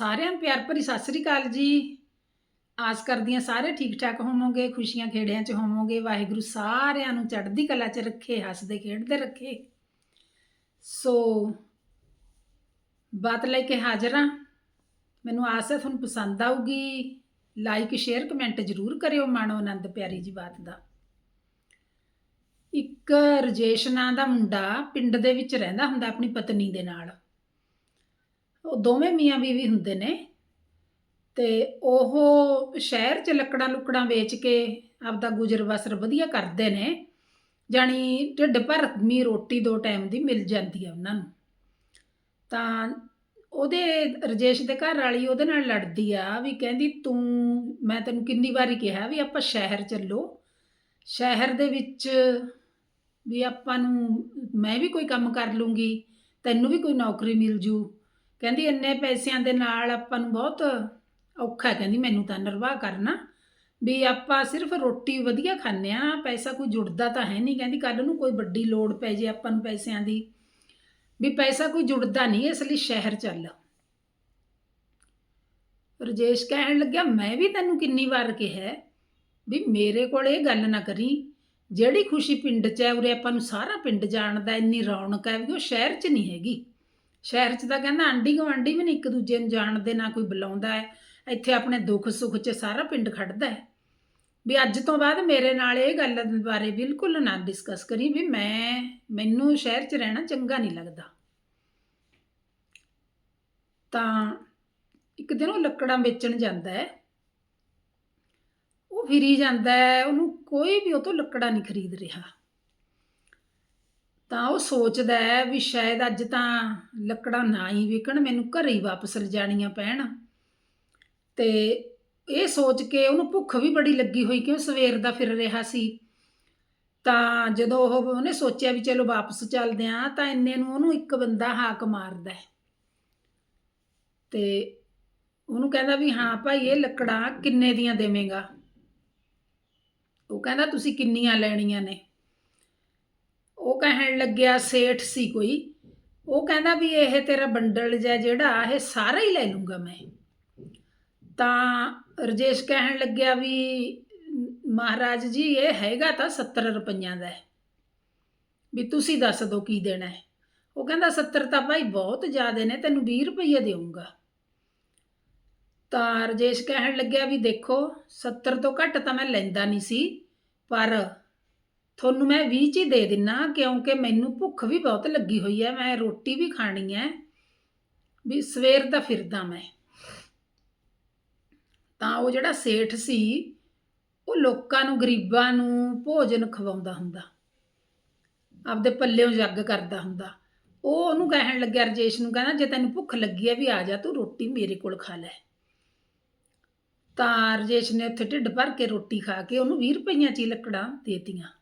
ਸਾਰਿਆਂ ਨੂੰ ਪਿਆਰ ਭਰੀ ਸਤਿ ਸ੍ਰੀ ਅਕਾਲ ਜੀ। ਆਸ ਕਰਦੀ ਹਾਂ ਸਾਰੇ ਠੀਕ ਠਾਕ ਹੋਵੋਗੇ, ਖੁਸ਼ੀਆਂ ਖੇੜਿਆਂ 'ਚ ਹੋਵੋਗੇ। ਵਾਹਿਗੁਰੂ ਸਾਰਿਆਂ ਨੂੰ ਚੜ੍ਹਦੀ ਕਲਾ 'ਚ ਰੱਖੇ, ਹੱਸਦੇ, ਖੇਡਦੇ ਰੱਖੇ। ਸੋ ਬਾਤ ਲੈ ਕੇ ਹਾਜ਼ਰ ਹਾਂ। ਮੈਨੂੰ ਆਸ ਹੈ ਤੁਹਾਨੂੰ ਪਸੰਦ ਆਊਗੀ। ਲਾਈਕ ਸ਼ੇਅਰ ਕਮੈਂਟ ਜ਼ਰੂਰ ਕਰਿਓ ਮਾਣੋ ਆਨੰਦ ਪਿਆਰੀ ਜੀ ਬਾਤ ਦਾ। ਇੱਕ ਰਜੇਸ਼ ਨਾਂ ਦਾ ਮੁੰਡਾ ਪਿੰਡ ਦੇ ਵਿੱਚ ਰਹਿੰਦਾ ਹੁੰਦਾ ਆਪਣੀ ਪਤਨੀ ਦੇ ਨਾਲ। ਉਹ ਦੋਵੇਂ ਮੀਆਂ ਬੀਵੀ ਹੁੰਦੇ ਨੇ। ਤੇ ਉਹ ਸ਼ਹਿਰ 'ਚ ਲੱਕੜਾਂ ਲੁਕੜਾਂ ਵੇਚ ਕੇ ਆਪਦਾ ਗੁਜ਼ਰ ਬਸਰ ਵਧੀਆ ਕਰਦੇ ਨੇ। ਜਾਣੀ ਢਿੱਡ ਭਰ ਭਰਮੀ ਰੋਟੀ ਦੋ ਟਾਈਮ ਦੀ ਮਿਲ ਜਾਂਦੀ ਆ ਉਹਨਾਂ ਨੂੰ। ਤਾਂ ਉਹਦੇ ਰਜੇਸ਼ ਦੇ ਘਰ ਵਾਲੀ ਉਹਦੇ ਨਾਲ ਲੜਦੀ ਆ ਵੀ ਕਹਿੰਦੀ, ਤੂੰ, ਮੈਂ ਤੈਨੂੰ ਕਿੰਨੀ ਵਾਰੀ ਕਿਹਾ ਵੀ ਆਪਾਂ ਸ਼ਹਿਰ ਚੱਲੋ। ਸ਼ਹਿਰ ਦੇ ਵਿੱਚ ਵੀ ਆਪਾਂ ਨੂੰ, ਮੈਂ ਵੀ ਕੋਈ ਕੰਮ ਕਰ ਲੂੰਗੀ, ਤੈਨੂੰ ਵੀ ਕੋਈ ਨੌਕਰੀ ਮਿਲ ਜੂ। ਕਹਿੰਦੀ ਇੰਨੇ ਪੈਸਿਆਂ ਦੇ ਨਾਲ ਆਪਾਂ ਨੂੰ ਬਹੁਤ ਔਖਾ ਕਹਿੰਦੀ ਮੈਨੂੰ ਤਾਂ ਨਿਰਵਾਹ ਕਰਨਾ ਵੀ ਆਪਾਂ ਸਿਰਫ ਰੋਟੀ ਵਧੀਆ ਖਾਂਦੇ ਆ ਪੈਸਾ ਕੋਈ ਜੁੜਦਾ ਤਾਂ ਹੈ ਨਹੀਂ। ਕਹਿੰਦੀ ਕੱਲ ਨੂੰ ਕੋਈ ਵੱਡੀ ਲੋੜ ਪੈ ਜੇ ਆਪਾਂ ਨੂੰ ਪੈਸਿਆਂ ਦੀ, ਵੀ ਪੈਸਾ ਕੋਈ ਜੁੜਦਾ ਨਹੀਂ, ਇਸ ਲਈ ਸ਼ਹਿਰ ਚੱਲ। ਰਜੇਸ਼ ਕਹਿਣ ਲੱਗਿਆ, ਮੈਂ ਵੀ ਤੈਨੂੰ ਕਿੰਨੀ ਵਾਰ ਕਿਹਾ ਵੀ ਮੇਰੇ ਕੋਲ ਇਹ ਗੱਲ ਨਾ ਕਰੀ। ਜਿਹੜੀ ਖੁਸ਼ੀ ਪਿੰਡ 'ਚ ਹੈ, ਉਰੇ ਆਪਾਂ ਨੂੰ ਸਾਰਾ ਪਿੰਡ ਜਾਣਦਾ, ਇੰਨੀ ਰੌਣਕ ਹੈ ਵੀ ਉਹ ਸ਼ਹਿਰ 'ਚ ਨਹੀਂ ਹੈਗੀ। ਸ਼ਹਿਰ 'ਚ ਤਾਂ ਕਹਿੰਦਾ ਆਂਢੀ ਗੁਆਂਢੀ ਵੀ ਨਹੀਂ ਇੱਕ ਦੂਜੇ ਨੂੰ ਜਾਣਦੇ ਨਾ ਕੋਈ ਬੁਲਾਉਂਦਾ ਹੈ। ਇੱਥੇ ਆਪਣੇ ਦੁੱਖ ਸੁੱਖ 'ਚ ਸਾਰਾ ਪਿੰਡ ਖੜਦਾ ਹੈ। ਵੀ ਅੱਜ ਤੋਂ ਬਾਅਦ ਮੇਰੇ ਨਾਲ ਇਹ ਗੱਲ ਬਾਰੇ ਬਿਲਕੁਲ ਨਾ ਡਿਸਕਸ ਕਰੀ ਵੀ ਮੈਂ, ਮੈਨੂੰ ਸ਼ਹਿਰ 'ਚ ਰਹਿਣਾ ਚੰਗਾ ਨਹੀਂ ਲੱਗਦਾ। ਤਾਂ ਇੱਕ ਦਿਨ ਉਹ ਲੱਕੜਾਂ ਵੇਚਣ ਜਾਂਦਾ ਹੈ। ਉਹ ਫਿਰੀ ਜਾਂਦਾ ਹੈ, ਉਹਨੂੰ ਕੋਈ ਵੀ ਉਹ ਤੋਂ ਲੱਕੜਾਂ ਨਹੀਂ ਖਰੀਦ ਰਿਹਾ। ਤਾਂ ਉਹ ਸੋਚਦਾ ਹੈ ਵੀ ਸ਼ਾਇਦ ਅੱਜ ਤਾਂ ਲੱਕੜਾਂ ਨਾ ਹੀ ਵਿਕਣ, ਮੈਨੂੰ ਘਰੇ ਹੀ ਵਾਪਸ ਲਿਜਾਣੀਆਂ ਪੈਣ। ਤੇ ਇਹ ਸੋਚ ਕੇ ਉਹਨੂੰ ਭੁੱਖ ਵੀ ਬੜੀ ਲੱਗੀ ਹੋਈ ਕਿਉਂ ਸਵੇਰ ਦਾ ਫਿਰ ਰਿਹਾ ਸੀ। ਤਾਂ ਜਦੋਂ ਉਹ ਉਹਨੇ ਸੋਚਿਆ ਵੀ ਚਲੋ ਵਾਪਸ ਚੱਲਦੇ ਆਂ ਤਾਂ ਇੰਨੇ ਨੂੰ ਉਹਨੂੰ ਇੱਕ ਬੰਦਾ ਹਾਕ ਮਾਰਦਾ ਹੈ। ਤੇ ਉਹਨੂੰ ਕਹਿੰਦਾ ਵੀ ਹਾਂ ਭਾਈ, ਇਹ ਲੱਕੜਾਂ ਕਿੰਨੇ ਦੀਆਂ ਦੇਵੇਂਗਾ? ਉਹ ਕਹਿੰਦਾ, ਤੁਸੀਂ ਕਿੰਨੀਆਂ ਲੈਣੀਆਂ ਨੇ? ਉਹ ਕਹਿਣ ਲੱਗਿਆ, ਸੇਠ ਸੀ ਕੋਈ। ਉਹ ਕਹਿੰਦਾ ਵੀ ਇਹ ਤੇਰਾ ਬੰਡਲ ਜਿਹਾ ਜਿਹੜਾ, ਇਹ ਸਾਰਾ ਹੀ ਲੈ ਲੂੰਗਾ ਮੈਂ। ਤਾਂ ਰਜੇਸ਼ ਕਹਿਣ ਲੱਗਿਆ ਵੀ, ਮਹਾਰਾਜ ਜੀ, ਇਹ ਹੈਗਾ ਤਾਂ 70 ਰੁਪਈਆਂ ਦਾ ਵੀ ਤੁਸੀਂ ਦੱਸ ਦਿਓ ਕੀ ਦੇਣਾ ਹੈ। ਉਹ ਕਹਿੰਦਾ 70 ਤਾਂ ਭਾਈ ਬਹੁਤ ਜ਼ਿਆਦੇ ਨੇ, ਤੈਨੂੰ 20 ਰੁਪਈਏ ਦੇਊਂਗਾ। ਤਾਂ ਰਜੇਸ਼ ਕਹਿਣ ਲੱਗਿਆ ਵੀ ਦੇਖੋ 70 ਤੋਂ ਘੱਟ ਤਾਂ ਮੈਂ ਲੈਂਦਾ ਨਹੀਂ ਸੀ, ਪਰ ਤੁਹਾਨੂੰ ਮੈਂ 20 ਚ ਹੀ ਦੇ ਦਿੰਨਾ, ਕਿਉਂਕਿ ਮੈਨੂੰ ਭੁੱਖ ਵੀ ਬਹੁਤ ਲੱਗੀ ਹੋਈ ਹੈ ਮੈਂ ਰੋਟੀ ਵੀ ਖਾਣੀ ਹੈ ਵੀ ਸਵੇਰ ਦਾ ਫਿਰਦਾ ਮੈਂ। ਤਾਂ ਉਹ ਜਿਹੜਾ ਸੇਠ ਸੀ, ਉਹ ਲੋਕਾਂ ਨੂੰ, ਗਰੀਬਾਂ ਨੂੰ ਭੋਜਨ ਖਵਾਉਂਦਾ ਹੁੰਦਾ। ਆਪਦੇ ਪੱਲਿਓਂ ਜੱਗ ਕਰਦਾ ਹੁੰਦਾ। ਉਹ ਉਹਨੂੰ ਕਹਿਣ ਲੱਗਿਆ, ਰਜੇਸ਼ ਨੂੰ ਕਹਿੰਦਾ ਜੇ ਤੈਨੂੰ ਭੁੱਖ ਲੱਗੀ ਹੈ ਵੀ ਆ ਜਾ, ਤੂੰ ਰੋਟੀ ਮੇਰੇ ਕੋਲ ਖਾ ਲੈ। ਤਾਂ ਰਜੇਸ਼ ਨੇ ਉੱਥੇ ਢਿੱਡ ਭਰ ਕੇ ਰੋਟੀ ਖਾ ਕੇ ਉਹਨੂੰ 20 ਰੁਪਈਆਂ ਚ ਹੀ ਲੱਕੜਾਂ ਦੇਤੀਆਂ।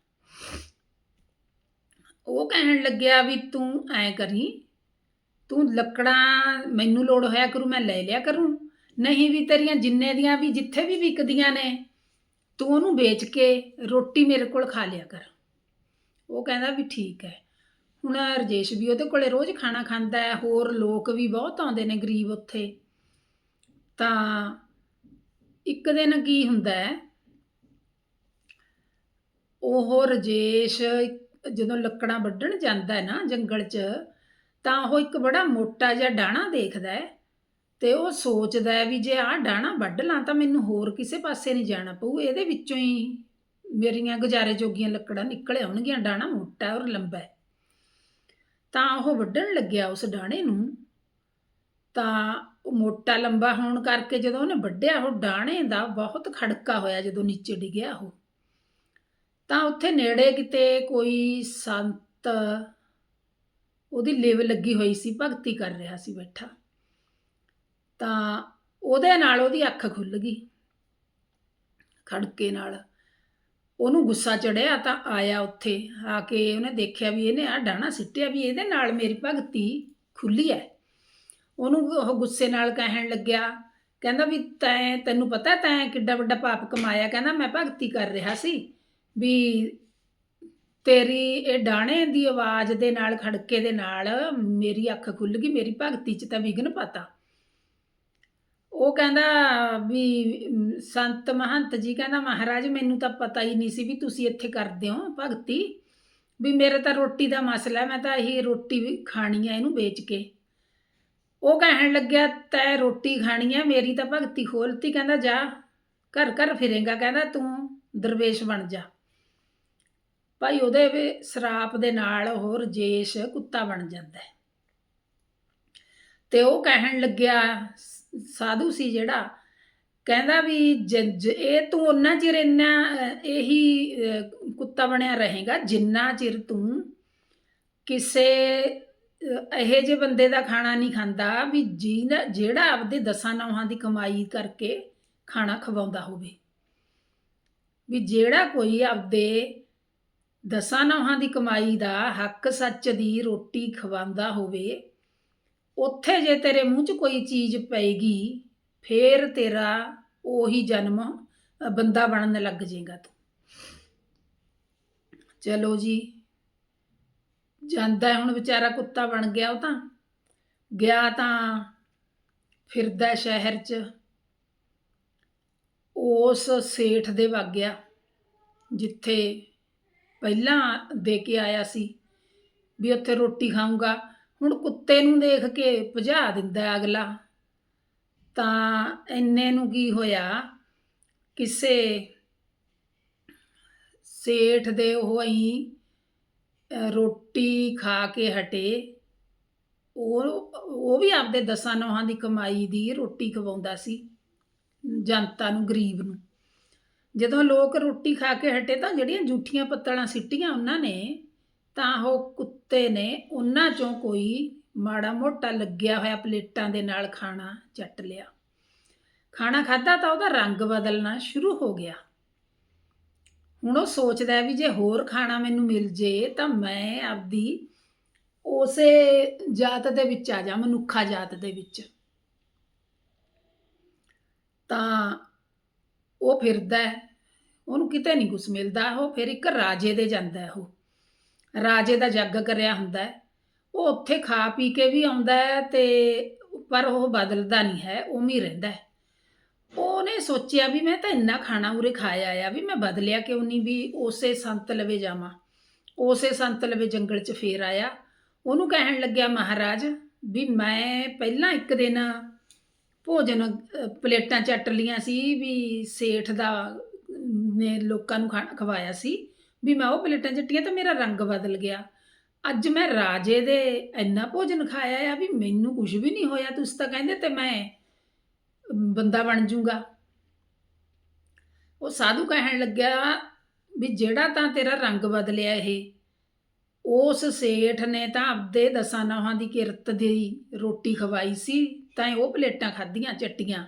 ਉਹ ਕਹਿਣ ਲੱਗਿਆ ਵੀ ਤੂੰ ਐ ਕਰੀ, ਤੂੰ ਲੱਕੜਾਂ ਮੈਨੂੰ ਲੋੜ ਹੋਇਆ ਕਰੂ, ਮੈਂ ਲੈ ਲਿਆ ਕਰੂੰ। ਨਹੀਂ ਵੀ ਤੇਰੀਆਂ ਜਿੰਨੇ ਦੀਆਂ ਵੀ ਜਿੱਥੇ ਵੀ ਵਿਕਦੀਆਂ ਨੇ, ਤੂੰ ਉਹਨੂੰ ਵੇਚ ਕੇ ਰੋਟੀ ਮੇਰੇ ਕੋਲ ਖਾ ਲਿਆ ਕਰ। ਉਹ ਕਹਿੰਦਾ ਵੀ ਠੀਕ ਹੈ। ਹੁਣ ਰਜੇਸ਼ ਵੀ ਉਹਦੇ ਕੋਲੇ ਰੋਜ਼ ਖਾਣਾ ਖਾਂਦਾ ਹੈ, ਹੋਰ ਲੋਕ ਵੀ ਬਹੁਤ ਆਉਂਦੇ ਨੇ ਗਰੀਬ ਉੱਥੇ। ਤਾਂ ਇੱਕ ਦਿਨ ਕੀ ਹੁੰਦਾ ਹੈ ਉਹ ਰਜੇਸ਼ ਜਦੋਂ ਲੱਕੜਾਂ ਵੱਢਣ ਜਾਂਦਾ ਹੈ ਨਾ ਜੰਗਲ 'ਚ, ਤਾਂ ਉਹ ਇੱਕ ਬੜਾ ਮੋਟਾ ਜਿਹਾ ਡਾਣਾ ਦੇਖਦਾ ਹੈ ਤੇ ਉਹ ਸੋਚਦਾ ਹੈ ਵੀ ਜੇ ਆਹ ਡਾਣਾ ਵੱਢ ਲਾਂ ਤਾਂ ਮੈਨੂੰ ਹੋਰ ਕਿਸੇ ਪਾਸੇ ਨਹੀਂ ਜਾਣਾ ਪਊ, ਇਹਦੇ ਵਿੱਚੋਂ ਹੀ ਮੇਰੀਆਂ ਗੁਜ਼ਾਰੇ ਜੋਗੀਆਂ ਲੱਕੜਾਂ ਨਿਕਲ ਆਉਣਗੀਆਂ ਡਾਣਾ ਮੋਟਾ ਔਰ ਲੰਬਾ ਹੈ। ਤਾਂ ਉਹ ਵੱਢਣ ਲੱਗਿਆ ਉਸ ਡਾਣੇ ਨੂੰ, ਤਾਂ ਉਹ ਮੋਟਾ ਲੰਬਾ ਹੋਣ ਕਰਕੇ ਜਦੋਂ ਉਹਨੇ ਵੱਢਿਆ, ਉਹ ਡਾਣੇ ਦਾ ਬਹੁਤ ਖੜਕਾ ਹੋਇਆ ਜਦੋਂ ਨੀਚੇ ਡਿੱਗਿਆ ਉਹ। ਤਾਂ ਉੱਥੇ ਨੇੜੇ ਕਿਤੇ ਕੋਈ ਸੰਤ ਉਹਦੀ ਲਿਵ ਲੱਗੀ ਹੋਈ ਸੀ, ਭਗਤੀ ਕਰ ਰਿਹਾ ਸੀ ਬੈਠਾ। ਤਾਂ ਉਹਦੇ ਨਾਲ ਉਹਦੀ ਅੱਖ ਖੁੱਲ ਗਈ। ਖੜਕੇ ਨਾਲ ਉਹਨੂੰ ਗੁੱਸਾ ਚੜਿਆ ਤਾਂ ਆਇਆ ਉੱਥੇ, ਆ ਕੇ ਉਹਨੇ ਦੇਖਿਆ ਵੀ ਇਹਨੇ ਆ ਡਾਣਾ ਸਿੱਟਿਆ ਵੀ ਇਹਦੇ ਨਾਲ ਮੇਰੀ ਭਗਤੀ ਖੁੱਲੀ ਹੈ ਉਹਨੂੰ ਉਹ ਗੁੱਸੇ ਨਾਲ ਕਹਿਣ ਲੱਗਿਆ, ਕਹਿੰਦਾ ਵੀ ਤੈਂ, ਤੈਨੂੰ ਪਤਾ ਤੈਂ ਕਿੱਡਾ ਵੱਡਾ ਪਾਪ ਕਮਾਇਆ, ਕਹਿੰਦਾ ਮੈਂ ਭਗਤੀ ਕਰ ਰਿਹਾ ਸੀ। ਵੀ ਤੇਰੀ ਇਹ ਡਾਣੇ ਦੀ ਆਵਾਜ਼ ਦੇ ਨਾਲ, ਖੜਕੇ ਦੇ ਨਾਲ ਮੇਰੀ ਅੱਖ ਖੁੱਲ ਗਈ, ਮੇਰੀ ਭਗਤੀ 'ਚ ਤਾਂ ਵਿਘਨ ਪਤਾ। ਉਹ ਕਹਿੰਦਾ ਵੀ ਸੰਤ ਮਹੰਤ ਜੀ ਕਹਿੰਦਾ, ਮਹਾਰਾਜ, ਮੈਨੂੰ ਤਾਂ ਪਤਾ ਹੀ ਨਹੀਂ ਸੀ ਵੀ ਤੁਸੀਂ ਇੱਥੇ ਕਰਦੇ ਹੋ ਭਗਤੀ। ਵੀ ਮੇਰੇ ਤਾਂ ਰੋਟੀ ਦਾ ਮਸਲਾ ਮੈਂ ਤਾਂ ਇਹ ਰੋਟੀ ਵੀ ਖਾਣੀ ਹੈ ਇਹਨੂੰ ਵੇਚ ਕੇ। ਉਹ ਕਹਿਣ ਲੱਗਿਆ, ਤੈ ਰੋਟੀ ਖਾਣੀ ਹੈ ਮੇਰੀ ਤਾਂ ਭਗਤੀ ਖੋਲਤੀ। ਕਹਿੰਦਾ, ਜਾ ਘਰ ਘਰ ਫਿਰੇਗਾ। ਕਹਿੰਦਾ, ਤੂੰ ਦਰਵੇਸ਼ ਬਣ ਜਾ। ਭਾਈ ਉਹਦੇ ਵੀ ਸਰਾਪ ਦੇ ਨਾਲ ਉਹ ਰਜੇਸ਼ ਕੁੱਤਾ ਬਣ ਜਾਂਦਾ ਹੈ। ਤੇ ਉਹ ਕਹਿਣ ਲੱਗਿਆ, ਸਾਧੂ ਸੀ ਜਿਹੜਾ, ਕਹਿੰਦਾ ਵੀ ਜ- ਇਹ ਤੂੰ ਉਹਨਾਂ ਚਿਰ ਇੰਨਾ ਇਹੀ ਕੁੱਤਾ ਬਣਿਆ ਰਹੇਗਾ, ਜਿੰਨਾ ਚਿਰ ਤੂੰ ਕਿਸੇ ਇਹੋ ਜਿਹੇ ਬੰਦੇ ਦਾ ਖਾਣਾ ਨਹੀਂ ਖਾਂਦਾ ਵੀ ਜਿਹਦਾ ਜਿਹੜਾ ਆਪਦੇ ਦਸਾਂ ਨੌਹਾਂ ਦੀ ਕਮਾਈ ਕਰਕੇ ਖਾਣਾ ਖਵਾਉਂਦਾ ਹੋਵੇ। ਵੀ ਜਿਹੜਾ ਕੋਈ ਆਪਦੇ ਦਸਾਂ ਨੌਹਾਂ ਦੀ ਕਮਾਈ ਦਾ ਹੱਕ ਸੱਚ ਦੀ ਰੋਟੀ ਖਵਾਉਂਦਾ ਹੋਵੇ, ਉੱਥੇ ਜੇ ਤੇਰੇ ਮੂੰਹ 'ਚ ਕੋਈ ਚੀਜ਼ ਪਏਗੀ, ਫੇਰ ਤੇਰਾ ਉਹੀ ਜਨਮ ਬੰਦਾ ਬਣਨ ਲੱਗ ਜਾਏਗਾ ਤੂੰ। ਚਲੋ ਜੀ, ਜਾਂਦਾ ਹੁਣ ਵਿਚਾਰਾ ਕੁੱਤਾ ਬਣ ਗਿਆ ਉਹ ਤਾਂ। ਗਿਆ ਤਾਂ ਫਿਰਦਾ ਸ਼ਹਿਰ 'ਚ। ਉਸ ਸੇਠ ਦੇ ਵਗ ਗਿਆ ਜਿੱਥੇ ਪਹਿਲਾਂ ਦੇ ਕੇ ਆਇਆ ਸੀ ਵੀ ਉੱਥੇ ਰੋਟੀ ਖਾਊਂਗਾ। ਹੁਣ ਕੁੱਤੇ ਨੂੰ ਦੇਖ ਕੇ ਭਜਾ ਦਿੰਦਾ ਅਗਲਾ। ਤਾਂ ਇੰਨੇ ਨੂੰ ਕੀ ਹੋਇਆ, ਕਿਸੇ ਸੇਠ ਦੇ ਉਹ ਅਹੀਂ ਰੋਟੀ ਖਾ ਕੇ ਹਟੇ। ਉਹ ਉਹ ਵੀ ਆਪਦੇ ਦਸਾਂ ਨੌਹਾਂ ਦੀ ਕਮਾਈ ਦੀ ਰੋਟੀ ਖਵਾਉਂਦਾ ਸੀ, ਜਨਤਾ ਨੂੰ, ਗਰੀਬ ਨੂੰ। ਜਦੋਂ ਲੋਕ ਰੋਟੀ ਖਾ ਕੇ ਹਟੇ ਤਾਂ ਜਿਹੜੀਆਂ ਜੂਠੀਆਂ ਪੱਤਲਾਂ ਸਿੱਟੀਆਂ ਉਹਨਾਂ ਨੇ, ਤਾਂ ਉਹ ਕੁੱਤੇ ਨੇ ਉਹਨਾਂ ਚੋਂ ਕੋਈ ਮਾੜਾ ਮੋਟਾ ਲੱਗਿਆ ਹੋਇਆ ਪਲੇਟਾਂ ਦੇ ਨਾਲ ਖਾਣਾ ਚੱਟ ਲਿਆ। ਖਾਣਾ ਖਾਦਾ ਤਾਂ ਉਹਦਾ ਰੰਗ ਬਦਲਣਾ ਸ਼ੁਰੂ ਹੋ ਗਿਆ। ਹੁਣ ਉਹ ਸੋਚਦਾ ਵੀ ਜੇ ਹੋਰ ਖਾਣਾ ਮੈਨੂੰ ਮਿਲ ਜੇ ਤਾਂ ਮੈਂ ਆਪਦੀ ਉਸੇ ਜਾਤ ਦੇ ਵਿੱਚ ਆ ਜਾ, ਮਨੁੱਖਾ ਜਾਤ ਦੇ ਵਿੱਚ। ਤਾਂ ਉਹ ਫਿਰਦਾ ਉਹਨੂੰ ਕਿਤੇ ਨਹੀਂ ਕੁਛ ਮਿਲਦਾ। ਉਹ ਫਿਰ ਇੱਕ ਰਾਜੇ ਦੇ ਜਾਂਦਾ ਉਹ। ਰਾਜੇ ਦਾ ਜੱਗ ਕਰਿਆ ਹੁੰਦਾ ਉਹ ਉੱਥੇ ਖਾ ਪੀ ਕੇ ਵੀ ਆਉਂਦਾ ਹੈ ਤੇ ਪਰ ਉਹ ਬਦਲਦਾ ਨਹੀਂ ਹੈ। ਉਵੇਂ ਹੀ ਰਹਿੰਦਾ ਉਹਨੇ ਸੋਚਿਆ ਵੀ ਮੈਂ ਤਾਂ ਇੰਨਾ ਖਾਣਾ ਉਰੇ ਖਾਇਆ ਆ ਵੀ ਮੈਂ ਬਦਲਿਆ ਕਿਉਂ ਨਹੀਂ ਵੀ ਉਸੇ ਸੰਤ ਲਵੇ ਜਾਵਾਂ। ਉਸੇ ਸੰਤ ਲਵੇ ਜੰਗਲ 'ਚ ਫੇਰ ਆਇਆ। ਉਹਨੂੰ ਕਹਿਣ ਲੱਗਿਆ ਮਹਾਰਾਜ ਵੀ ਮੈਂ ਪਹਿਲਾਂ ਇੱਕ ਦਿਨ ਭੋਜਨ ਪਲੇਟਾਂ ਚੱਟ ਲੀਆਂ ਸੀ ਵੀ ਸੇਠ ਦਾ, ਨੇ ਲੋਕਾਂ ਨੂੰ ਖਾਣਾ ਖਵਾਇਆ ਸੀ ਵੀ ਮੈਂ ਉਹ ਪਲੇਟਾਂ ਚੱਟੀਆਂ ਤਾਂ ਮੇਰਾ ਰੰਗ ਬਦਲ ਗਿਆ। ਅੱਜ ਮੈਂ ਰਾਜੇ ਦੇ ਇੰਨਾ ਭੋਜਨ ਖਾਇਆ ਆ ਵੀ ਮੈਨੂੰ ਕੁਝ ਵੀ ਨਹੀਂ ਹੋਇਆ। ਤੁਸੀਂ ਤਾਂ ਕਹਿੰਦੇ ਤੇ ਮੈਂ ਬੰਦਾ ਬਣ ਜੂੰਗਾ। ਉਹ ਸਾਧੂ ਕਹਿਣ ਲੱਗਿਆ ਵੀ ਜਿਹੜਾ ਤਾਂ ਤੇਰਾ ਰੰਗ ਬਦਲਿਆ ਇਹ ਉਸ ਸੇਠ ਨੇ ਤਾਂ ਆਪਦੇ ਦਸਾਂ ਨੌਹਾਂ ਦੀ ਕਿਰਤ ਦੀ ਰੋਟੀ ਖਵਾਈ ਸੀ, ਤਾਂ ਉਹ ਪਲੇਟਾਂ ਖਾਧੀਆਂ, ਚੱਟੀਆਂ।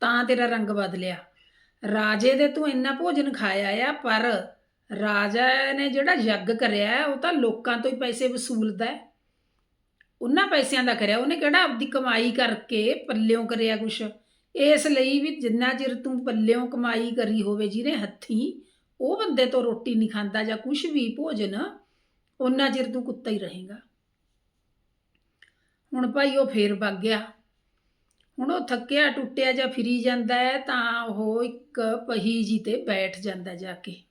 ਤਾਂ ਤੇਰਾ ਰੰਗ ਬਦਲਿਆ। ਰਾਜੇ ਦੇ ਤੂੰ ਇੰਨਾ ਭੋਜਨ ਖਾਇਆ ਆ, ਪਰ ਰਾਜਾ ਨੇ ਜਿਹੜਾ ਯੱਗ ਕਰਿਆ ਉਹ ਤਾਂ ਲੋਕਾਂ ਤੋਂ ਹੀ ਪੈਸੇ ਵਸੂਲਦਾ ਹੈ। ਉਹਨਾਂ ਪੈਸਿਆਂ ਦਾ ਕਰਿਆ, ਉਹਨੇ ਕਿਹੜਾ ਆਪਦੀ ਕਮਾਈ ਕਰਕੇ ਪੱਲਿਓਂ ਕਰਿਆ ਕੁਛ? ਇਸ ਲਈ ਵੀ ਜਿੰਨਾ ਚਿਰ ਤੂੰ ਪੱਲਿਓਂ ਕਮਾਈ ਕਰੀ ਹੋਵੇ ਜਿਹਨੇ ਹੱਥੀਂ ਉਹ ਬੰਦੇ ਤੋਂ ਰੋਟੀ ਨਹੀਂ ਖਾਂਦਾ ਜਾਂ ਕੁਛ ਵੀ ਭੋਜਨ ਉਹਨਾਂ ਚਿਰ ਤੂੰ ਕੁੱਤਾ ਹੀ ਰਹੇਗਾ। ਹੁਣ ਭਾਈ ਉਹ ਫੇਰ ਵਗ ਗਿਆ। ਹੁਣ ਉਹ ਥੱਕਿਆ, ਟੁੱਟਿਆ ਜਾਂ ਫਿਰੀ ਜਾਂਦਾ ਹੈ ਤਾਂ ਉਹ ਇੱਕ ਪਹੀ ਜੀ ਤੇ ਬੈਠ ਜਾਂਦਾ ਜਾ ਕੇ।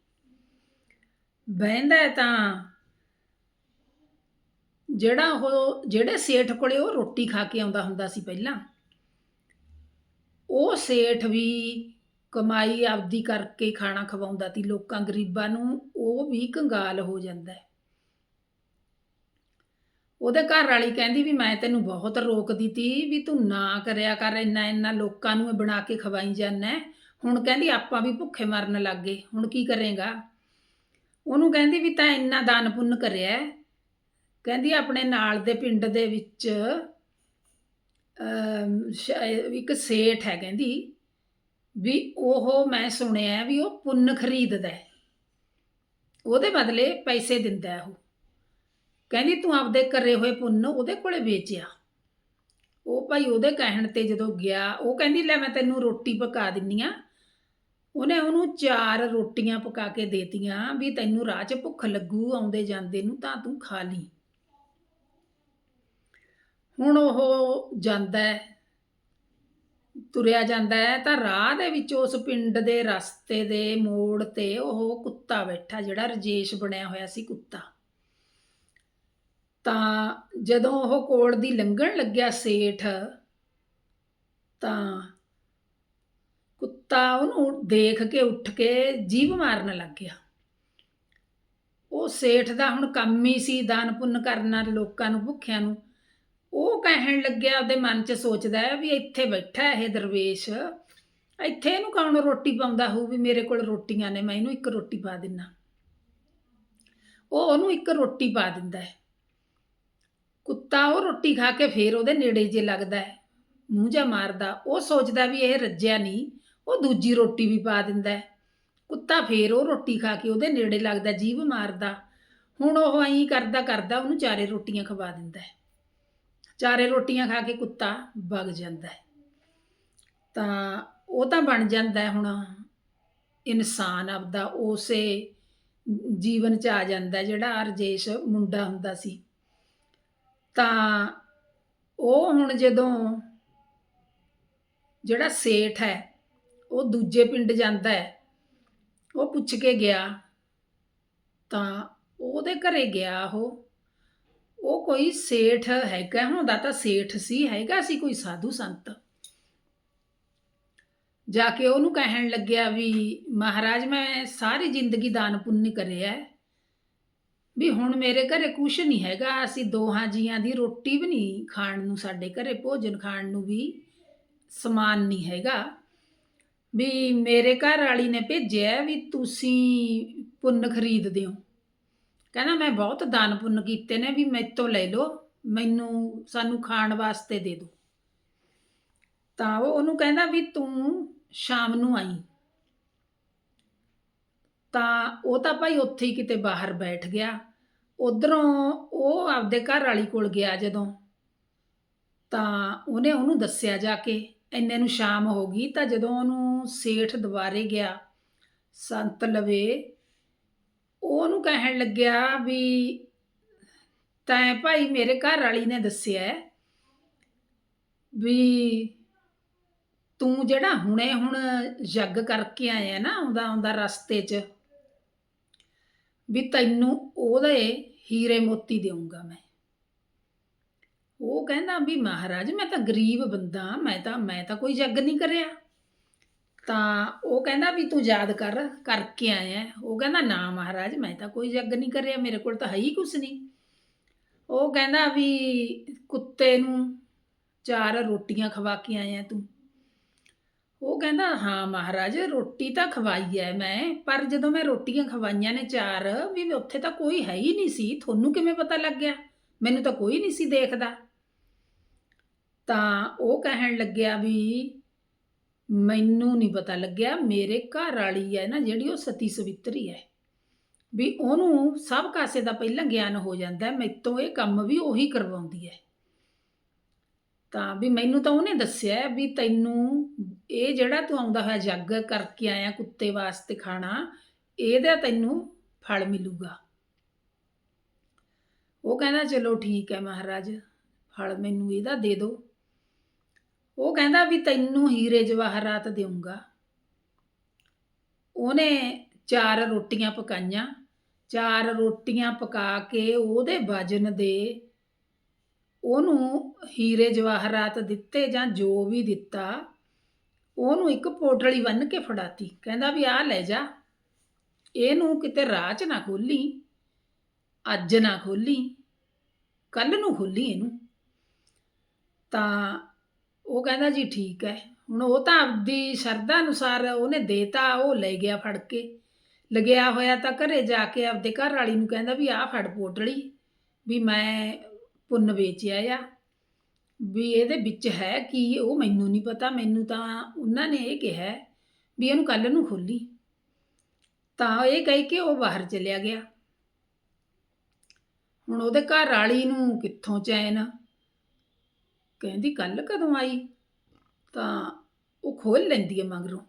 ਬਹਿੰਦਾ ਤਾਂ ਜਿਹੜਾ ਉਹ, ਜਿਹੜੇ ਸੇਠ ਕੋਲੇ ਉਹ ਰੋਟੀ ਖਾ ਕੇ ਆਉਂਦਾ ਹੁੰਦਾ ਸੀ ਪਹਿਲਾਂ, ਉਹ ਸੇਠ ਵੀ ਕਮਾਈ ਆਪਦੀ ਕਰਕੇ ਖਾਣਾ ਖਵਾਉਂਦਾ ਸੀ। ਲੋਕਾਂ ਗਰੀਬਾਂ ਨੂੰ ਉਹ ਵੀ ਕੰਗਾਲ ਹੋ ਜਾਂਦਾ ਹੈ। ਉਹਦੇ ਘਰ ਵਾਲੀ ਕਹਿੰਦੀ ਵੀ ਮੈਂ ਤੈਨੂੰ ਬਹੁਤ ਰੋਕਦੀ ਤੀ, ਵੀ ਤੂੰ ਨਾ ਕਰਿਆ ਕਰ, ਇੰਨਾ ਇੰਨਾ ਲੋਕਾਂ ਨੂੰ ਇਹ ਬਣਾ ਕੇ ਖਵਾਈ ਜਾਂਦਾ ਹੁਣ ਕਹਿੰਦੀ ਆਪਾਂ ਵੀ ਭੁੱਖੇ ਮਰਨ ਲੱਗ ਗਏ ਹੁਣ ਕੀ ਕਰੇਗਾ? ਉਹਨੂੰ ਕਹਿੰਦੀ ਵੀ ਤਾਂ ਇੰਨਾ ਦਾਨ ਪੁੰਨ ਕਰਿਆ ਕਹਿੰਦੀ ਆਪਣੇ ਨਾਲ ਦੇ ਪਿੰਡ ਦੇ ਵਿੱਚ ਇੱਕ ਸੇਠ ਹੈ ਕਹਿੰਦੀ, ਵੀ ਉਹ ਮੈਂ ਸੁਣਿਆ ਵੀ ਉਹ ਪੁੰਨ ਖਰੀਦਦਾ ਉਹਦੇ ਬਦਲੇ ਪੈਸੇ ਦਿੰਦਾ ਉਹ। ਕਹਿੰਦੀ ਤੂੰ ਆਪਦੇ ਕਰੇ ਹੋਏ ਪੁੰਨ ਉਹਦੇ ਕੋਲੇ ਵੇਚਿਆ। ਉਹ ਭਾਈ ਉਹਦੇ ਕਹਿਣ ਤੇ ਜਦੋਂ ਗਿਆ, ਉਹ ਕਹਿੰਦੀ, ਲੈ ਮੈਂ ਤੈਨੂੰ ਰੋਟੀ ਪਕਾ ਦਿੰਨੀ ਆ। ਉਹਨੇ ਉਹਨੂੰ ਚਾਰ ਰੋਟੀਆਂ ਪਕਾ ਕੇ ਦੇਤੀਆਂ ਵੀ ਤੈਨੂੰ ਰਾਹ 'ਚ ਭੁੱਖ ਲੱਗੂ ਆਉਂਦੇ ਜਾਂਦੇ ਨੂੰ ਤਾਂ ਤੂੰ ਖਾ ਲਈ। ਹੁਣ ਉਹ ਜਾਂਦਾ ਤੁਰਿਆ ਜਾਂਦਾ ਹੈ, ਤਾਂ ਰਾਹ ਦੇ ਵਿੱਚ ਉਸ ਪਿੰਡ ਦੇ ਰਸਤੇ ਦੇ ਮੋੜ ਤੇ ਉਹ ਕੁੱਤਾ ਬੈਠਾ ਜਿਹੜਾ ਰਜੇਸ਼ ਬਣਿਆ ਹੋਇਆ ਸੀ ਕੁੱਤਾ। ਤਾਂ ਜਦੋਂ ਉਹ ਕੋਲ ਦੀ ਲੰਘਣ ਲੱਗਿਆ ਸੇਠ, ਤਾਂ ਕੁੱਤਾ ਉਹਨੂੰ ਦੇਖ ਕੇ, ਉੱਠ ਕੇ ਜੀਭ ਮਾਰਨ ਲੱਗ ਗਿਆ। ਉਹ ਸੇਠ ਦਾ ਹੁਣ ਕੰਮ ਹੀ ਸੀ ਦਾਨ ਪੁੰਨ ਕਰਨਾ ਲੋਕਾਂ ਨੂੰ, ਭੁੱਖਿਆਂ ਨੂੰ। ਉਹ ਕਹਿਣ ਲੱਗਿਆ ਉਹਦੇ ਮਨ 'ਚ ਸੋਚਦਾ ਹੈ ਵੀ ਇੱਥੇ ਬੈਠਾ ਇਹ ਦਰਵੇਸ਼। ਇੱਥੇ ਇਹਨੂੰ ਕੌਣ ਰੋਟੀ ਪਾਉਂਦਾ ਹੋਊ ਵੀ ਮੇਰੇ ਕੋਲ ਰੋਟੀਆਂ ਨੇ, ਮੈਂ ਇਹਨੂੰ ਇੱਕ ਰੋਟੀ ਪਾ ਦਿੰਨਾ। ਉਹ ਉਹਨੂੰ ਇੱਕ ਰੋਟੀ ਪਾ ਦਿੰਦਾ ਹੈ। ਕੁੱਤਾ ਉਹ ਰੋਟੀ ਖਾ ਕੇ ਫੇਰ ਉਹਦੇ ਨੇੜੇ ਜੇ ਲੱਗਦਾ ਹੈ। ਮੂੰਹ ਜਾ ਮਾਰਦਾ, ਉਹ ਸੋਚਦਾ ਵੀ ਇਹ ਰੱਜਿਆ ਨਹੀਂ, ਉਹ ਦੂਜੀ ਰੋਟੀ ਵੀ ਪਾ ਦਿੰਦਾ ਹੈ। ਕੁੱਤਾ ਫੇਰ ਉਹ ਰੋਟੀ ਖਾ ਕੇ ਉਹਦੇ ਨੇੜੇ ਲੱਗਦਾ, ਜੀਭ ਮਾਰਦਾ। ਹੁਣ ਉਹ ਐਂ ਕਰਦਾ ਕਰਦਾ ਉਹਨੂੰ ਚਾਰੇ ਰੋਟੀਆਂ ਖਵਾ ਦਿੰਦਾ ਹੈ। ਚਾਰੇ ਰੋਟੀਆਂ ਖਾ ਕੇ ਕੁੱਤਾ ਵਗ ਜਾਂਦਾ ਹੈ। ਤਾਂ ਉਹ ਤਾਂ ਬਣ ਜਾਂਦਾ ਹੈ ਹੁਣ ਇਨਸਾਨ ਆਪਦਾ, ਉਸੇ ਜੀਵਨ ਚ ਆ ਜਾਂਦਾ ਜਿਹੜਾ ਰਜੇਸ਼ ਮੁੰਡਾ ਹੁੰਦਾ ਸੀ। ਤਾਂ ਉਹ ਹੁਣ ਜਦੋਂ ਜਿਹੜਾ ਸੇਠ ਹੈ, ਉਹ ਦੂਜੇ ਪਿੰਡ ਜਾਂਦਾ ਹੈ, ਉਹ ਪੁੱਛ ਕੇ ਗਿਆ, ਤਾਂ ਉਹਦੇ ਘਰੇ ਗਿਆ ਉਹ। ਉਹ ਕੋਈ ਸੇਠ ਹੈਗਾ ਹੁੰਦਾ ਤਾਂ ਸੇਠ ਸੀ, ਹੈਗਾ ਸੀ ਕੋਈ ਸਾਧੂ ਸੰਤ। ਜਾ ਕੇ ਉਹਨੂੰ ਕਹਿਣ ਲੱਗਿਆ ਵੀ, ਮਹਾਰਾਜ, ਮੈਂ ਸਾਰੀ ਜ਼ਿੰਦਗੀ ਦਾਨ ਪੁੰਨ ਕਰਿਆ ਵੀ ਹੁਣ ਮੇਰੇ ਘਰੇ ਕੁਛ ਨਹੀਂ ਹੈਗਾ, ਅਸੀਂ ਦੋਹਾਂ ਜੀਆਂ ਦੀ ਰੋਟੀ ਵੀ ਨਹੀਂ ਖਾਣ ਨੂੰ, ਸਾਡੇ ਘਰੇ ਭੋਜਨ ਖਾਣ ਨੂੰ ਵੀ ਸਮਾਨ ਨਹੀਂ ਹੈਗਾ। ਵੀ ਮੇਰੇ ਘਰ ਵਾਲੀ ਨੇ ਭੇਜਿਆ ਵੀ ਤੁਸੀਂ ਪੁੰਨ ਖਰੀਦ ਦਿਓ ਕਹਿੰਦਾ ਮੈਂ ਬਹੁਤ ਦਾਨ ਪੁੰਨ ਕੀਤੇ ਨੇ ਵੀ ਮੈਥੋਂ ਲੈ ਲਓ, ਮੈਨੂੰ, ਸਾਨੂੰ ਖਾਣ ਵਾਸਤੇ ਦੇ ਦਿਓ। ਤਾਂ ਉਹ ਉਹਨੂੰ ਕਹਿੰਦਾ ਵੀ ਤੂੰ ਸ਼ਾਮ ਨੂੰ ਆਈ। ਤਾਂ ਉਹ ਤਾਂ ਭਾਈ ਉੱਥੇ ਹੀ ਕਿਤੇ ਬਾਹਰ ਬੈਠ ਗਿਆ। ਉਧਰੋਂ ਉਹ ਆਪਦੇ ਘਰ ਵਾਲੀ ਕੋਲ ਗਿਆ ਜਦੋਂ। ਤਾਂ ਉਹਨੇ ਉਹਨੂੰ ਦੱਸਿਆ ਜਾ ਕੇ, ਇੰਨੇ ਨੂੰ ਸ਼ਾਮ ਹੋ ਗਈ ਤਾਂ ਜਦੋਂ ਉਹਨੂੰ ਸੇਠ ਦੁਬਾਰੇ ਗਿਆ, ਸੰਤ ਲਵੇ, ਉਹ ਉਹਨੂੰ ਕਹਿਣ ਲੱਗਿਆ ਵੀ ਤੈਂ ਭਾਈ ਮੇਰੇ ਘਰ ਵਾਲੀ ਨੇ ਦੱਸਿਆ ਵੀ ਤੂੰ ਜਿਹੜਾ ਹੁਣੇ ਹੁਣ ਜੱਗ ਕਰਕੇ ਆਇਆ ਨਾ ਆਉਂਦਾ ਆਉਂਦਾ ਰਸਤੇ 'ਚ, ਵੀ ਤੈਨੂੰ ਉਹਦੇ ਹੀਰੇ ਮੋਤੀ ਦੇਊਂਗਾ ਮੈਂ। ਉਹ ਕਹਿੰਦਾ ਵੀ ਮਹਾਰਾਜ, ਮੈਂ ਤਾਂ ਗਰੀਬ ਬੰਦਾ, ਮੈਂ ਤਾਂ ਮੈਂ ਤਾਂ ਕੋਈ ਜੱਗ ਨਹੀਂ ਕਰਿਆ। ਤਾਂ ਉਹ ਕਹਿੰਦਾ ਵੀ ਤੂੰ ਯਾਦ ਕਰ, ਕਰਕੇ ਆਇਆ ਉਹ ਕਹਿੰਦਾ, ਨਾ ਮਹਾਰਾਜ, ਮੈਂ ਤਾਂ ਕੋਈ ਜੱਗ ਨਹੀਂ ਕਰਿਆ, ਮੇਰੇ ਕੋਲ ਤਾਂ ਹੈ ਹੀ ਕੁਛ ਨਹੀਂ। ਉਹ ਕਹਿੰਦਾ ਵੀ ਕੁੱਤੇ ਨੂੰ ਚਾਰ ਰੋਟੀਆਂ ਖਵਾ ਕੇ ਆਇਆ ਤੂੰ। ਉਹ ਕਹਿੰਦਾ, ਹਾਂ ਮਹਾਰਾਜ, ਰੋਟੀ ਤਾਂ ਖਵਾਈ ਹੈ ਮੈਂ, ਪਰ ਜਦੋਂ ਮੈਂ ਰੋਟੀਆਂ ਖਵਾਈਆਂ ਨੇ ਚਾਰ, ਵੀ ਉੱਥੇ ਤਾਂ ਕੋਈ ਹੈ ਹੀ ਨਹੀਂ ਸੀ, ਤੁਹਾਨੂੰ ਕਿਵੇਂ ਪਤਾ ਲੱਗ ਗਿਆ? ਮੈਨੂੰ ਤਾਂ ਕੋਈ ਨਹੀਂ ਸੀ ਦੇਖਦਾ। ਤਾਂ ਉਹ ਕਹਿਣ ਲੱਗਿਆ ਵੀ, ਮੈਨੂੰ ਨਹੀਂ ਪਤਾ ਲੱਗਿਆ, ਮੇਰੇ ਘਰ ਵਾਲੀ ਹੈ ਨਾ ਜਿਹੜੀ ਉਹ ਸਤੀ ਸਵਿਤਰੀ ਹੈ ਵੀ ਉਹਨੂੰ ਸਭ ਕਾਸੇ ਦਾ ਪਹਿਲਾਂ ਗਿਆਨ ਹੋ ਜਾਂਦਾ ਹੈ ਮੈਤੋਂ ਇਹ ਕੰਮ ਵੀ ਉਹੀ ਕਰਵਾਉਂਦੀ ਹੈ ਤਾਂ ਵੀ ਮੈਨੂੰ ਤਾਂ ਉਹਨੇ ਦੱਸਿਆ ਵੀ ਤੈਨੂੰ ਇਹ ਜਿਹੜਾ ਤੂੰ ਆਉਂਦਾ ਹੋਇਆ ਜੱਗ ਕਰਕੇ ਆਇਆ ਕੁੱਤੇ ਵਾਸਤੇ ਖਾਣਾ, ਇਹਦਾ ਤੈਨੂੰ ਫਲ ਮਿਲੂਗਾ। ਉਹ ਕਹਿੰਦਾ, ਚਲੋ ਠੀਕ ਹੈ ਮਹਾਰਾਜ, ਫਲ ਮੈਨੂੰ ਇਹਦਾ ਦੇ ਦਿਓ ਉਹ ਕਹਿੰਦਾ ਵੀ ਤੈਨੂੰ ਹੀਰੇ ਜਵਾਹਰਾਤ ਦੇਊਂਗਾ। ਉਹਨੇ ਚਾਰ ਰੋਟੀਆਂ ਪਕਾਈਆਂ। ਚਾਰ ਰੋਟੀਆਂ ਪਕਾ ਕੇ ਉਹਦੇ ਵਜਨ ਦੇ ਉਹਨੂੰ ਹੀਰੇ ਜਵਾਹਰਾਤ ਦਿੱਤੇ ਜਾਂ ਜੋ ਵੀ ਦਿੱਤਾ ਉਹਨੂੰ ਇੱਕ ਪੋਟਲੀ ਬੰਨ ਕੇ ਫੜਾਤੀ। ਕਹਿੰਦਾ ਵੀ ਆਹ ਲੈ ਜਾ। ਇਹਨੂੰ ਕਿਤੇ ਰਾਹ 'ਚ ਨਾ ਖੋਲੀ। ਅੱਜ ਨਾ ਖੋਲੀ। ਕੱਲ ਨੂੰ ਖੋਲੀ ਇਹਨੂੰ। ਤਾਂ ਉਹ ਕਹਿੰਦਾ ਜੀ ਠੀਕ ਹੈ। ਹੁਣ ਉਹ ਤਾਂ ਆਪਦੀ ਸ਼ਰਧਾ ਅਨੁਸਾਰ ਉਹਨੇ ਦੇਤਾ, ਉਹ ਲੈ ਗਿਆ ਫੜ ਕੇ। ਲਗਿਆ ਹੋਇਆ ਤਾਂ ਘਰੇ ਜਾ ਕੇ ਆਪਦੇ ਘਰ ਵਾਲੀ ਨੂੰ ਕਹਿੰਦਾ ਵੀ ਆਹ ਫੜ ਪੋਟਲੀ ਵੀ ਮੈਂ ਪੁੰਨ ਵੇਚਿਆ ਆ ਵੀ ਇਹਦੇ ਵਿੱਚ ਹੈ ਕੀ ਉਹ ਮੈਨੂੰ ਨਹੀਂ ਪਤਾ ਮੈਨੂੰ ਤਾਂ ਉਹਨਾਂ ਨੇ ਇਹ ਕਿਹਾ ਵੀ ਇਹਨੂੰ ਕੱਲ ਨੂੰ ਖੋਲੀ ਤਾਂ ਇਹ ਕਹਿ ਕੇ ਉਹ ਬਾਹਰ ਚਲਿਆ ਗਿਆ। ਹੁਣ ਉਹਦੇ ਘਰ ਵਾਲੀ ਨੂੰ ਕਿੱਥੋਂ ਚੈਨ? ਕਹਿੰਦੀ ਕੱਲ ਕਦੋਂ ਆਈ? ਤਾਂ ਉਹ ਖੋਲ ਲੈਂਦੀ ਹੈ ਮਗਰੋਂ।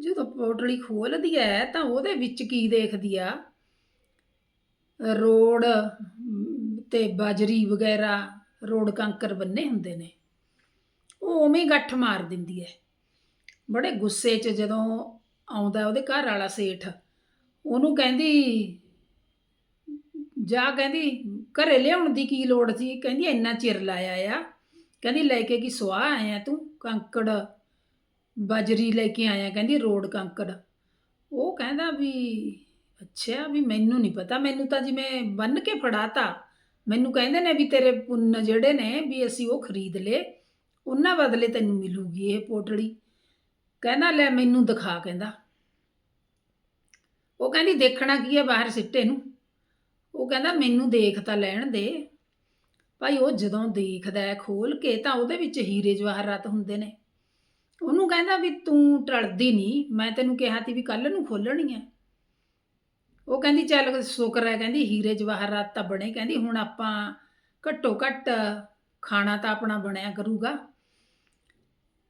ਜਦੋਂ ਪੋਟਲੀ ਖੋਲਦੀ ਹੈ ਤਾਂ ਉਹਦੇ ਵਿੱਚ ਕੀ ਦੇਖਦੀ ਆ? ਰੋੜ ਅਮ, ਤੇ ਬਾਜਰੀ ਵਗੈਰਾ ਰੋਡ ਕੰਕਰ ਬੰਨੇ ਹੁੰਦੇ ਨੇ। ਉਹ ਉਵੇਂ ਹੀ ਗੱਠ ਮਾਰ ਦਿੰਦੀ ਹੈ ਬੜੇ ਗੁੱਸੇ 'ਚ ਜਦੋਂ ਆਉਂਦਾ ਉਹਦੇ ਘਰ ਵਾਲਾ ਸੇਠ, ਉਹਨੂੰ ਕਹਿੰਦੀ, ਜਾ ਕਹਿੰਦੀ, ਘਰੇ ਲਿਆਉਣ ਦੀ ਕੀ ਲੋੜ ਸੀ? ਕਹਿੰਦੀ, ਇੰਨਾ ਚਿਰ ਲਾਇਆ ਆ। ਕਹਿੰਦੀ, ਲੈ ਕੇ ਕੀ ਸੁਆਹ ਆਇਆ ਤੂੰ? ਕੰਕੜ ਬਜਰੀ ਲੈ ਕੇ ਆਇਆ। ਕਹਿੰਦੀ ਰੋਡ ਕੰਕੜ। ਉਹ ਕਹਿੰਦਾ ਵੀ, ਅੱਛਾ ਵੀ ਮੈਨੂੰ ਨਹੀਂ ਪਤਾ। ਮੈਨੂੰ ਤਾਂ ਜਿਵੇਂ ਬੰਨ ਕੇ ਫੜਾਤਾ। ਮੈਨੂੰ ਕਹਿੰਦੇ ਨੇ ਵੀ ਤੇਰੇ ਪੁੰਨ ਜਿਹੜੇ ਨੇ ਵੀ ਅਸੀਂ ਉਹ ਖਰੀਦ ਲਏ, ਉਹਨਾਂ ਬਦਲੇ ਤੈਨੂੰ ਮਿਲੂਗੀ ਇਹ ਪੋਟੜੀ ਕਹਿੰਦਾ, ਲੈ ਮੈਨੂੰ ਦਿਖਾ ਕਹਿੰਦਾ। ਉਹ ਕਹਿੰਦੀ, ਦੇਖਣਾ ਕੀ ਹੈ ਬਾਹਰ ਸਿੱਟੇ ਨੂੰ। ਉਹ ਕਹਿੰਦਾ, ਮੈਨੂੰ ਦੇਖ ਤਾਂ ਲੈਣ ਦੇ। ਭਾਈ, ਉਹ ਜਦੋਂ ਦੇਖਦਾ ਹੈ ਖੋਲ ਕੇ, ਤਾਂ ਉਹਦੇ ਵਿੱਚ ਹੀਰੇ ਜਵਾਹਰਾਤ ਹੁੰਦੇ ਨੇ। ਉਹਨੂੰ ਕਹਿੰਦਾ ਵੀ ਤੂੰ ਟਲਦੀ ਨਹੀਂ, ਮੈਂ ਤੈਨੂੰ ਕਿਹਾ ਸੀ ਵੀ ਕੱਲ ਨੂੰ ਖੋਲਣੀ ਹੈ ਉਹ ਕਹਿੰਦੀ, ਚੱਲ ਸ਼ੁਕਰ ਹੈ, ਕਹਿੰਦੀ, ਹੀਰੇ ਜਵਾਹਰਾਤ ਤਾਂ ਬਣੇ, ਕਹਿੰਦੀ, ਹੁਣ ਆਪਾਂ ਘੱਟੋ ਘੱਟ ਖਾਣਾ ਤਾਂ ਆਪਣਾ ਬਣਿਆ ਕਰੂਗਾ।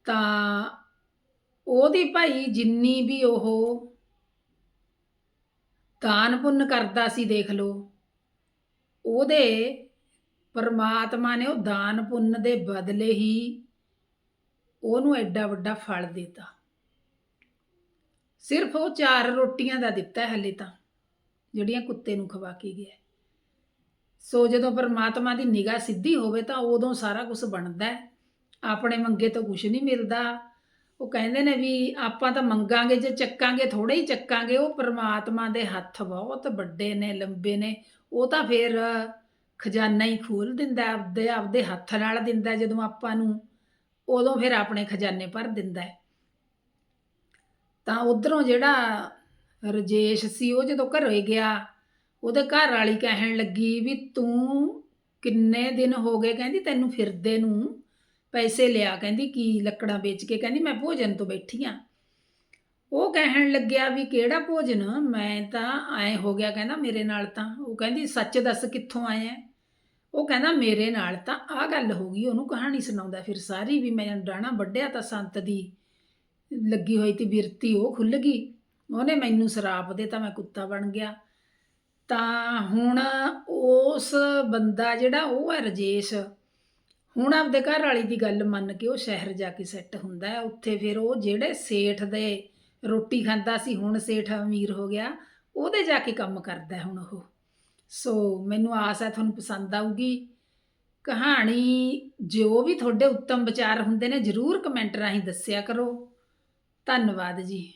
ਤਾਂ ਉਹਦੀ ਭਾਈ ਜਿੰਨੀ ਵੀ ਉਹ ਦਾਨ ਪੁੰਨ ਕਰਦਾ ਸੀ, ਦੇਖ ਲਓ, ਉਹਦੇ ਪਰਮਾਤਮਾ ਨੇ ਉਹ ਦਾਨ ਪੁੰਨ ਦੇ ਬਦਲੇ ਹੀ ਉਹਨੂੰ ਐਡਾ ਵੱਡਾ ਫਲ ਦਿੱਤਾ। ਸਿਰਫ ਉਹ ਚਾਰ ਰੋਟੀਆਂ ਦਾ ਦਿੱਤਾ ਹਲੇ ਤਾਂ। ਜਿਹੜੀਆਂ ਕੁੱਤੇ ਨੂੰ ਖਵਾ ਕੇ ਗਿਆ ਸੋ ਜਦੋਂ ਪਰਮਾਤਮਾ ਦੀ ਨਿਗਾਹ ਸਿੱਧੀ ਹੋਵੇ ਤਾਂ ਉਦੋਂ ਸਾਰਾ ਕੁਝ ਬਣਦਾ ਹੈ। ਆਪਣੇ ਮੰਗੇ ਤੋਂ ਕੁਝ ਨਹੀਂ ਮਿਲਦਾ। ਉਹ ਕਹਿੰਦੇ ਨੇ ਵੀ ਆਪਾਂ ਤਾਂ ਮੰਗਾਂਗੇ ਜੇ ਚੱਕਾਂਗੇ ਥੋੜੇ ਹੀ ਚੱਕਾਂਗੇ। ਉਹ ਪਰਮਾਤਮਾ ਦੇ ਹੱਥ ਬਹੁਤ ਵੱਡੇ ਨੇ, ਲੰਬੇ ਨੇ। ਉਹ ਤਾਂ ਫਿਰ ਖਜ਼ਾਨਾ ਹੀ ਖੋਲ ਦਿੰਦਾ ਆਪਦੇ ਆਪਦੇ ਹੱਥ ਨਾਲ ਦਿੰਦਾ ਜਦੋਂ ਆਪਾਂ ਨੂੰ ਉਦੋਂ ਫਿਰ ਆਪਣੇ ਖਜ਼ਾਨੇ ਭਰ ਦਿੰਦਾ ਤਾਂ ਉਧਰੋਂ ਜਿਹੜਾ ਰਜੇਸ਼ ਸੀ, ਉਹ ਜਦੋਂ ਘਰੇ ਗਿਆ, ਉਹਦੇ ਘਰ ਵਾਲੀ ਕਹਿਣ ਲੱਗੀ ਵੀ ਤੂੰ ਕਿੰਨੇ ਦਿਨ ਹੋ ਗਏ ਕਹਿੰਦੀ ਤੈਨੂੰ ਫਿਰਦੇ ਨੂੰ, ਪੈਸੇ ਲਿਆ ਕਹਿੰਦੀ, ਕੀ ਲੱਕੜਾਂ ਵੇਚ ਕੇ ਕਹਿੰਦੀ ਮੈਂ ਭੋਜਨ ਤੋਂ ਬੈਠੀ ਆ। ਉਹ ਕਹਿਣ ਲੱਗਿਆ ਵੀ ਕਿਹੜਾ ਭੋਜਨ? ਮੈਂ ਤਾਂ ਐ ਹੋ ਗਿਆ ਕਹਿੰਦਾ ਮੇਰੇ ਨਾਲ ਤਾਂ, ਉਹ ਕਹਿੰਦੀ ਸੱਚ ਦੱਸ ਕਿੱਥੋਂ ਆਇਆ? ਹੈ? ਉਹ ਕਹਿੰਦਾ ਮੇਰੇ ਨਾਲ ਤਾਂ ਆਹ ਗੱਲ ਹੋ ਗਈ, ਉਹਨੂੰ ਕਹਾਣੀ ਸੁਣਾਉਂਦਾ ਫਿਰ ਸਾਰੀ ਵੀ ਮੈਂ ਡਾਣਾ ਵੱਢਿਆ ਤਾਂ ਸੰਤ ਦੀ ਲੱਗੀ ਹੋਈ ਤੀ ਬਿਰਤੀ, ਉਹ ਖੁੱਲ ਗਈ। ਉਹਨੇ ਮੈਨੂੰ ਸਰਾਪ ਦੇ ਤਾਂ ਮੈਂ ਕੁੱਤਾ ਬਣ ਗਿਆ। ਤਾਂ ਹੁਣ ਉਸ ਬੰਦਾ ਜਿਹੜਾ ਉਹ ਹੈ ਰਜੇਸ਼, ਹੁਣ ਆਪਦੇ ਘਰ ਵਾਲੀ ਦੀ ਗੱਲ ਮੰਨ ਕੇ ਉਹ ਸ਼ਹਿਰ ਜਾ ਕੇ ਸੈੱਟ ਹੁੰਦਾ ਹੈ। ਉੱਥੇ ਫਿਰ ਉਹ ਜਿਹੜੇ ਸੇਠ ਦੇ ਰੋਟੀ ਖਾਂਦਾ ਸੀ, ਹੁਣ ਸੇਠ ਅਮੀਰ ਹੋ ਗਿਆ, ਉਹਦੇ ਜਾ ਕੇ ਕੰਮ ਕਰਦਾ ਹੁਣ ਉਹ। ਸੋ ਮੈਨੂੰ ਆਸ ਹੈ ਤੁਹਾਨੂੰ ਪਸੰਦ ਆਊਗੀ। ਕਹਾਣੀ ਜੋ ਵੀ ਤੁਹਾਡੇ ਉੱਤਮ ਵਿਚਾਰ ਹੁੰਦੇ ਨੇ, ਜਰੂਰ ਕਮੈਂਟ ਰਾਹੀਂ ਦੱਸਿਆ ਕਰੋ। ਧੰਨਵਾਦ ਜੀ।